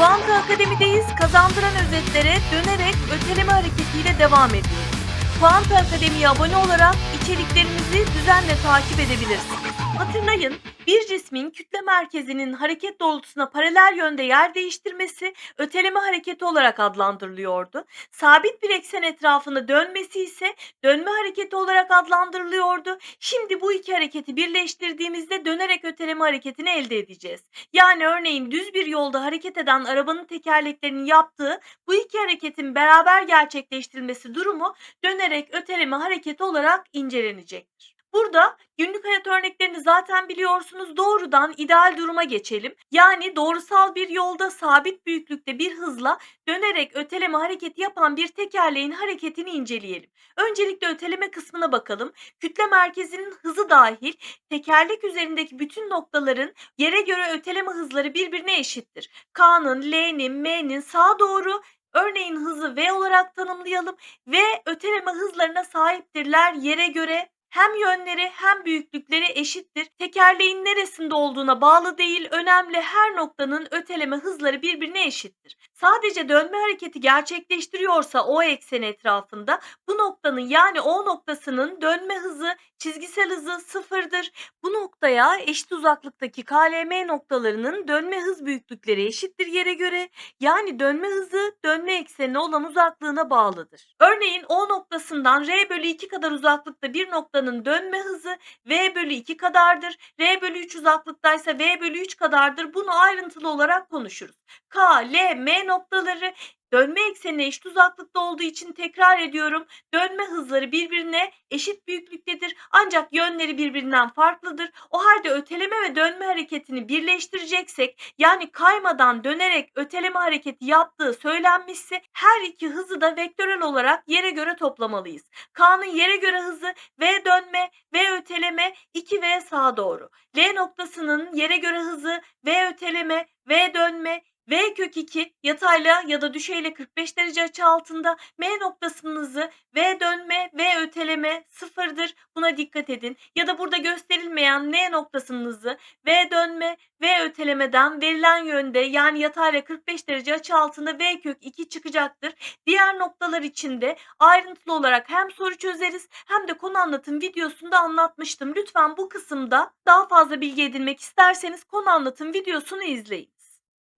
Kuanta Akademi'deyiz. Kazandıran özetlere dönerek öteleme hareketiyle devam ediyoruz. Kuanta Akademi'ye abone olarak içeriklerimizi düzenle takip edebilirsiniz. Hatırlayın, bir cismin kütle merkezinin hareket doğrultusuna paralel yönde yer değiştirmesi öteleme hareketi olarak adlandırılıyordu. Sabit bir eksen etrafında dönmesi ise dönme hareketi olarak adlandırılıyordu. Şimdi bu iki hareketi birleştirdiğimizde dönerek öteleme hareketini elde edeceğiz. Yani örneğin düz bir yolda hareket eden arabanın tekerleklerinin yaptığı bu iki hareketin beraber gerçekleştirilmesi durumu dönerek öteleme hareketi olarak incelenecektir. Burada günlük hayat örneklerini zaten biliyorsunuz. Doğrudan ideal duruma geçelim. Yani doğrusal bir yolda sabit büyüklükte bir hızla dönerek öteleme hareketi yapan bir tekerleğin hareketini inceleyelim. Öncelikle öteleme kısmına bakalım. Kütle merkezinin hızı dahil tekerlek üzerindeki bütün noktaların yere göre öteleme hızları birbirine eşittir. K'nın, L'nin, M'nin sağa doğru örneğin hızı V olarak tanımlayalım ve öteleme hızlarına sahiptirler yere göre hem yönleri hem büyüklükleri eşittir. Tekerleğin neresinde olduğuna bağlı değil, önemli her noktanın öteleme hızları birbirine eşittir. Sadece dönme hareketi gerçekleştiriyorsa o eksen etrafında bu noktanın yani O noktasının dönme hızı, çizgisel hızı sıfırdır. Bu noktaya eşit uzaklıktaki KLM noktalarının dönme hız büyüklükleri eşittir yere göre. Yani dönme hızı dönme eksenine olan uzaklığına bağlıdır. Örneğin O noktasından R bölü 2 kadar uzaklıkta bir noktanın dönme hızı V bölü 2 kadardır. R bölü 3 uzaklıktaysa V bölü 3 kadardır. Bunu ayrıntılı olarak konuşuruz. K, L, M noktaları dönme eksenine eşit uzaklıkta olduğu için tekrar ediyorum. Dönme hızları birbirine eşit büyüklüktedir. Ancak yönleri birbirinden farklıdır. O halde öteleme ve dönme hareketini birleştireceksek yani kaymadan dönerek öteleme hareketi yaptığı söylenmişse her iki hızı da vektörel olarak yere göre toplamalıyız. K'nın yere göre hızı V dönme, V öteleme, 2V sağa doğru. L noktasının yere göre hızı V öteleme, V dönme, V kök 2 yatayla ya da düşeyle 45 derece açı altında M noktasının hızı V dönme V öteleme sıfırdır. Buna dikkat edin. Ya da burada gösterilmeyen N noktasının hızı V dönme V ötelemeden verilen yönde yani yatayla 45 derece açı altında V kök 2 çıkacaktır. Diğer noktalar için de ayrıntılı olarak hem soru çözeriz hem de konu anlatım videosunda anlatmıştım. Lütfen bu kısımda daha fazla bilgi edinmek isterseniz konu anlatım videosunu izleyin.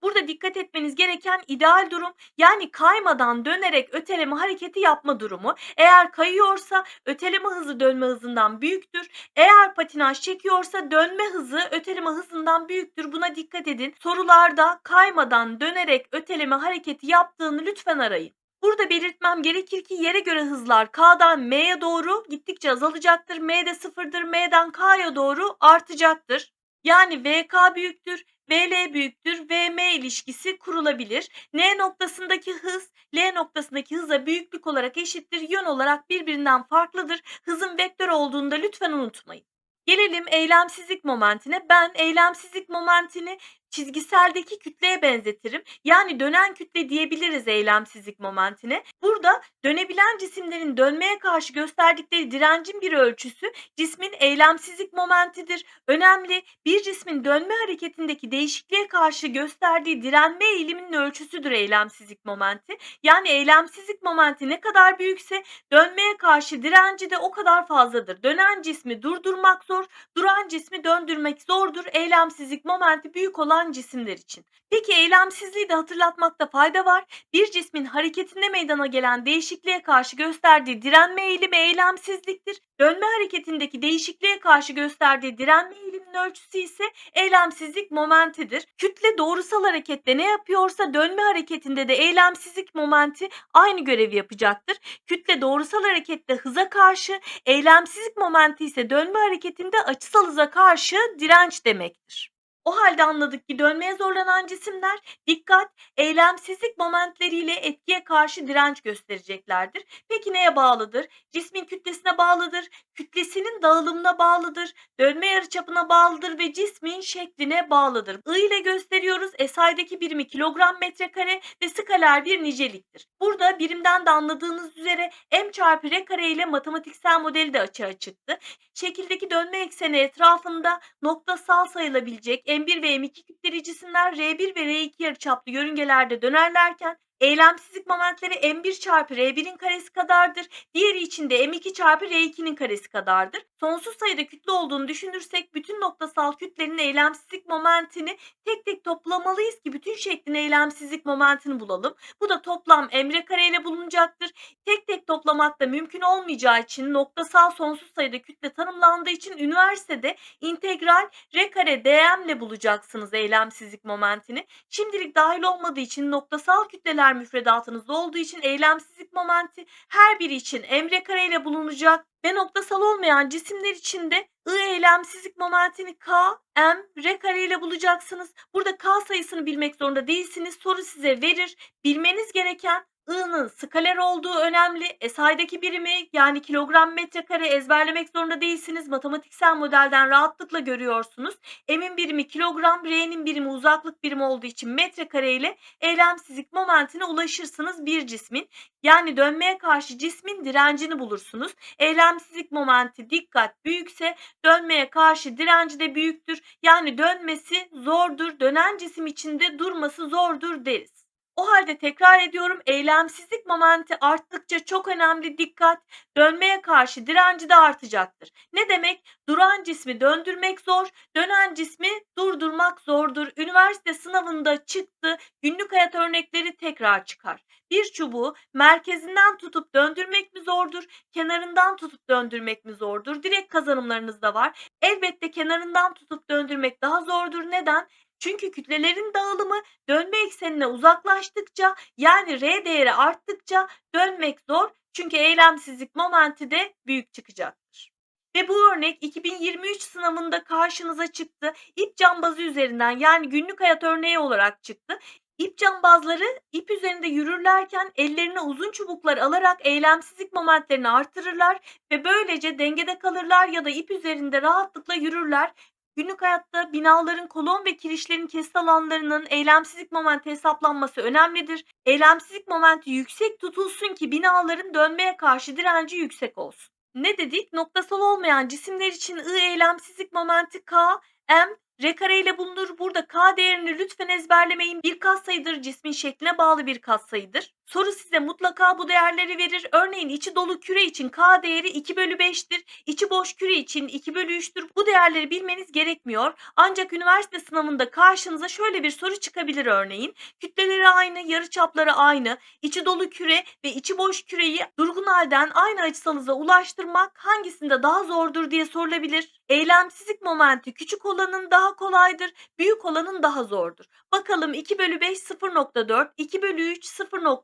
Burada dikkat etmeniz gereken ideal durum yani kaymadan dönerek öteleme hareketi yapma durumu. Eğer kayıyorsa öteleme hızı dönme hızından büyüktür. Eğer patinaj çekiyorsa dönme hızı öteleme hızından büyüktür. Buna dikkat edin. Sorularda kaymadan dönerek öteleme hareketi yaptığını lütfen arayın. Burada belirtmem gerekir ki yere göre hızlar K'dan M'ye doğru gittikçe azalacaktır. M'de sıfırdır. M'den K'ya doğru artacaktır. Yani VK büyüktür, VL büyüktür, VM ilişkisi kurulabilir. N noktasındaki hız, L noktasındaki hıza büyüklük olarak eşittir. Yön olarak birbirinden farklıdır. Hızın vektör olduğunu da lütfen unutmayın. Gelelim eylemsizlik momentine. Ben eylemsizlik momentini çizgiseldeki kütleye benzetirim. Yani dönen kütle diyebiliriz eylemsizlik momentine. Burada dönebilen cisimlerin dönmeye karşı gösterdikleri direncin bir ölçüsü cismin eylemsizlik momentidir. Önemli bir cismin dönme hareketindeki değişikliğe karşı gösterdiği direnme eğiliminin ölçüsüdür eylemsizlik momenti. Yani eylemsizlik momenti ne kadar büyükse dönmeye karşı direnci de o kadar fazladır. Dönen cismi durdurmak zor, duran cismi döndürmek zordur. Eylemsizlik momenti büyük olan cisimler için. Peki eylemsizliği de hatırlatmakta fayda var. Bir cismin hareketinde meydana gelen değişikliğe karşı gösterdiği direnme eğilimi eylemsizliktir. Dönme hareketindeki değişikliğe karşı gösterdiği direnme eğiliminin ölçüsü ise eylemsizlik momentidir. Kütle doğrusal harekette ne yapıyorsa dönme hareketinde de eylemsizlik momenti aynı görevi yapacaktır. Kütle doğrusal harekette hıza karşı, eylemsizlik momenti ise dönme hareketinde açısal hıza karşı direnç demektir. O halde anladık ki dönmeye zorlanan cisimler dikkat, eylemsizlik momentleriyle etkiye karşı direnç göstereceklerdir. Peki neye bağlıdır? Cismin kütlesine bağlıdır, kütlesinin dağılımına bağlıdır, dönme yarıçapına bağlıdır ve cismin şekline bağlıdır. I ile gösteriyoruz. SI'deki birimi kilogram metrekare ve skaler bir niceliktir. Burada birimden de anladığınız üzere m çarpı r kare ile matematiksel modeli de açığa çıktı. Şekildeki dönme ekseni etrafında noktasal sayılabilecek M1 ve M2 kütleli cisimler R1 ve R2 yarıçaplı yörüngelerde dönerlerken eylemsizlik momentleri M1 çarpı R1'in karesi kadardır. Diğeri için de M2 çarpı R2'nin karesi kadardır. Sonsuz sayıda kütle olduğunu düşünürsek bütün noktasal kütlenin eylemsizlik momentini tek tek toplamalıyız ki bütün şeklin eylemsizlik momentini bulalım. Bu da toplam emre kare ile bulunacaktır. Tek tek toplamak da mümkün olmayacağı için noktasal sonsuz sayıda kütle tanımlandığı için üniversitede integral r kare dm ile bulacaksınız eylemsizlik momentini. Şimdilik dahil olmadığı için noktasal kütleler müfredatınızda olduğu için eylemsizlik momenti her biri için emre kare ile bulunacak ve noktasal olmayan cisimler için de I eylemsizlik momentini K, M, R kare ile bulacaksınız. Burada K sayısını bilmek zorunda değilsiniz. Soru size verir. Bilmeniz gereken I'nın skaler olduğu önemli. SI'deki birimi yani kilogram metrekare ezberlemek zorunda değilsiniz. Matematiksel modelden rahatlıkla görüyorsunuz. M'in birimi kilogram, R'nin birimi uzaklık birimi olduğu için metrekare ile eylemsizlik momentine ulaşırsınız bir cismin. Yani dönmeye karşı cismin direncini bulursunuz. Eylemsizlik momenti dikkat büyükse dönmeye karşı direnci de büyüktür. Yani dönmesi zordur. Dönen cisim içinde durması zordur deriz. O halde tekrar ediyorum eylemsizlik momenti arttıkça çok önemli dikkat dönmeye karşı direnci de artacaktır. Ne demek? Duran cismi döndürmek zor, dönen cismi durdurmak zordur. Üniversite sınavında çıktı, günlük hayat örnekleri tekrar çıkar. Bir çubuğu merkezinden tutup döndürmek mi zordur, kenarından tutup döndürmek mi zordur? Direkt kazanımlarınızda var. Elbette kenarından tutup döndürmek daha zordur. Neden? Çünkü kütlelerin dağılımı dönme eksenine uzaklaştıkça yani R değeri arttıkça dönmek zor. Çünkü eylemsizlik momenti de büyük çıkacaktır. Ve bu örnek 2023 sınavında karşınıza çıktı. İp cambazı üzerinden yani günlük hayat örneği olarak çıktı. İp cambazları ip üzerinde yürürlerken ellerine uzun çubuklar alarak eylemsizlik momentlerini artırırlar ve böylece dengede kalırlar ya da ip üzerinde rahatlıkla yürürler. Günlük hayatta binaların kolon ve kirişlerin kesit alanlarının eylemsizlik momenti hesaplanması önemlidir. Eylemsizlik momenti yüksek tutulsun ki binaların dönmeye karşı direnci yüksek olsun. Ne dedik? Noktasal olmayan cisimler için I eylemsizlik momenti K, M, R kare ile bulunur. Burada K değerini lütfen ezberlemeyin. Bir katsayıdır cismin şekline bağlı bir katsayıdır. Soru size mutlaka bu değerleri verir. Örneğin içi dolu küre için K değeri 2 bölü 5'tir. İçi boş küre için 2 bölü 3'tür. Bu değerleri bilmeniz gerekmiyor. Ancak üniversite sınavında karşınıza şöyle bir soru çıkabilir örneğin. Kütleleri aynı, yarıçapları aynı. İçi dolu küre ve içi boş küreyi durgun halden aynı açısal hıza ulaştırmak hangisinde daha zordur diye sorulabilir. Eylemsizlik momenti küçük olanın daha kolaydır, büyük olanın daha zordur. Bakalım 2 bölü 5 0.4, 2 bölü 3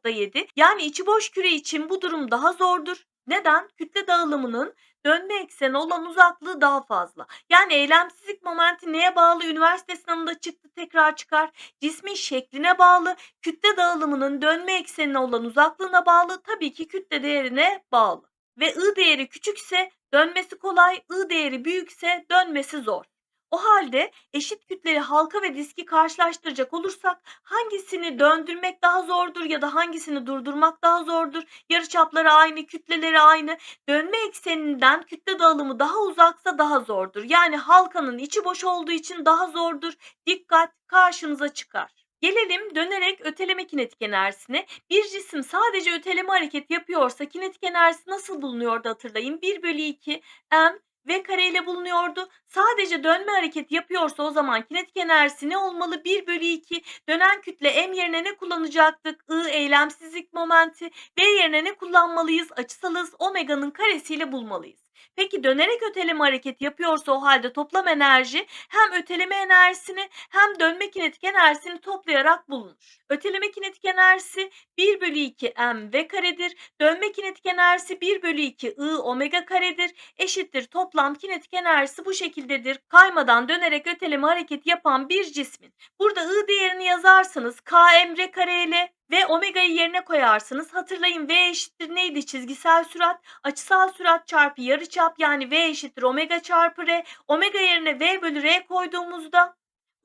0.7 yani içi boş küre için bu durum daha zordur. Neden? Kütle dağılımının dönme ekseni olan uzaklığı daha fazla. Yani eylemsizlik momenti neye bağlı? Üniversite sınavında çıktı tekrar çıkar. Cismin şekline bağlı. Kütle dağılımının dönme eksenine olan uzaklığına bağlı. Tabii ki kütle değerine bağlı. Ve I değeri küçükse dönmesi kolay, I değeri büyükse dönmesi zor. O halde eşit kütleli halka ve diski karşılaştıracak olursak hangisini döndürmek daha zordur ya da hangisini durdurmak daha zordur? Yarıçapları aynı, kütleleri aynı. Dönme ekseninden kütle dağılımı daha uzaksa daha zordur. Yani halkanın içi boş olduğu için daha zordur. Dikkat karşınıza çıkar. Gelelim dönerek öteleme kinetik enerjisine. Bir cisim sadece öteleme hareket yapıyorsa kinetik enerjisi nasıl bulunuyordu hatırlayın. 1 bölü 2 m v kare ile bulunuyordu. Sadece dönme hareket yapıyorsa o zaman kinetik enerjisi ne olmalı? 1 bölü 2 dönen kütle m yerine ne kullanacaktık? I eylemsizlik momenti. V yerine ne kullanmalıyız? Açısal hız omega'nın karesiyle bulmalıyız. Peki dönerek öteleme hareket yapıyorsa o halde toplam enerji hem öteleme enerjisini hem dönme kinetik enerjisini toplayarak bulunur. Öteleme kinetik enerjisi 1 bölü 2 m v karedir. Dönme kinetik enerjisi 1 bölü 2 i omega karedir. Eşittir toplam kinetik enerjisi bu şekildedir. Kaymadan dönerek öteleme hareket yapan bir cismin. Burada i değerini yazarsanız k m r kare ile ve omega'yı yerine koyarsınız. Hatırlayın v eşittir neydi çizgisel sürat? Açısal sürat çarpı yarıçap yani v eşittir omega çarpı r. Omega yerine v bölü r koyduğumuzda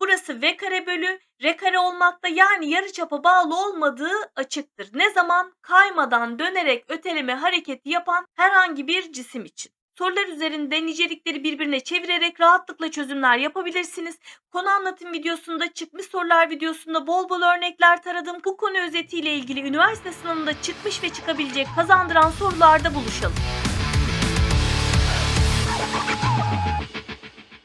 burası v kare bölü r kare olmakta yani yarıçapa bağlı olmadığı açıktır. Ne zaman? Kaymadan dönerek öteleme hareketi yapan herhangi bir cisim için. Sorular üzerinde nicelikleri birbirine çevirerek rahatlıkla çözümler yapabilirsiniz. Konu anlatım videosunda, çıkmış sorular videosunda bol bol örnekler taradım. Bu konu özetiyle ilgili üniversite sınavında çıkmış ve çıkabilecek kazandıran sorularda buluşalım.